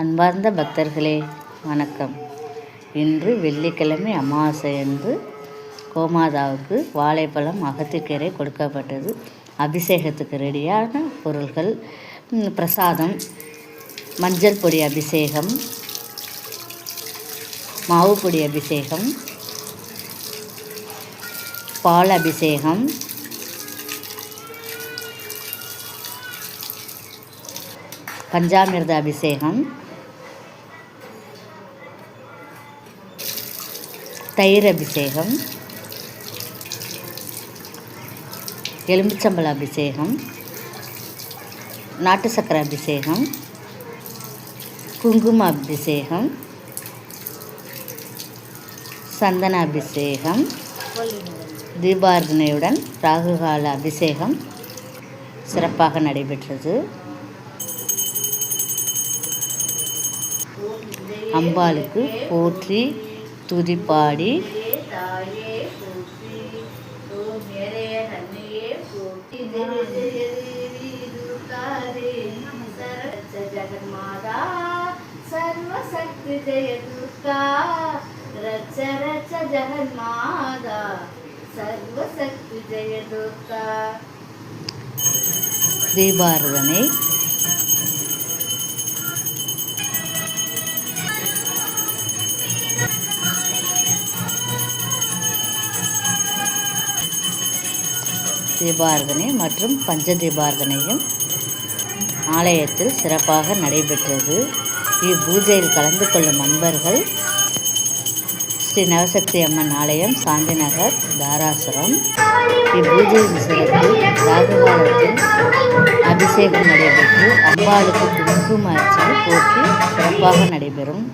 அன்பார்ந்த பக்தர்களே வணக்கம். இன்று வெள்ளிக்கிழமை அமாவாசை என்று கோமாதாவுக்கு வாழைப்பழம் அகத்திக்கீரை கொடுக்கப்பட்டது. அபிஷேகத்துக்கு ரெடியான பொருள்கள் பிரசாதம் மஞ்சள் பொடி அபிஷேகம் மாவு பொடி அபிஷேகம் பால் அபிஷேகம் பஞ்சாமிர்த அபிஷேகம் தயிர் அபிஷேகம். எலும்புச்சம்பள அபிஷேகம். நாட்டு சக்கரை அபிஷேகம். குங்கும அபிஷேகம். சந்தன அபிஷேகம். தீபார்த்தனையுடன் ராகுகால அபிஷேகம் சிறப்பாக நடைபெற்றது. அம்பாளுக்கு போற்றி துர்காரே சரச்ச ஜெகன்மாதா சர்வசக்தி ஜெய துர்கா ரச்ச ரச்ச ஜெகன்மாதா சர்வசக்தி ஜெய துர்கா தீபாரதனை தீபாரதனை மற்றும் பஞ்ச தீபாரதனையும் ஆலயத்தில் சிறப்பாக நடைபெற்றது. இப்பூஜையில் கலந்து கொள்ளும் அன்பர்கள் ஸ்ரீ நவசக்தி அம்மன் ஆலயம் சாந்தி நகர் தாராசுரம். இப்பூஜையின் சிறப்பு ராகுகாலத்தில் அபிஷேகம் நடைபெற்று அம்பாளுக்கு குங்கும அர்ச்சனை போற்றி சிறப்பாக நடைபெறும்.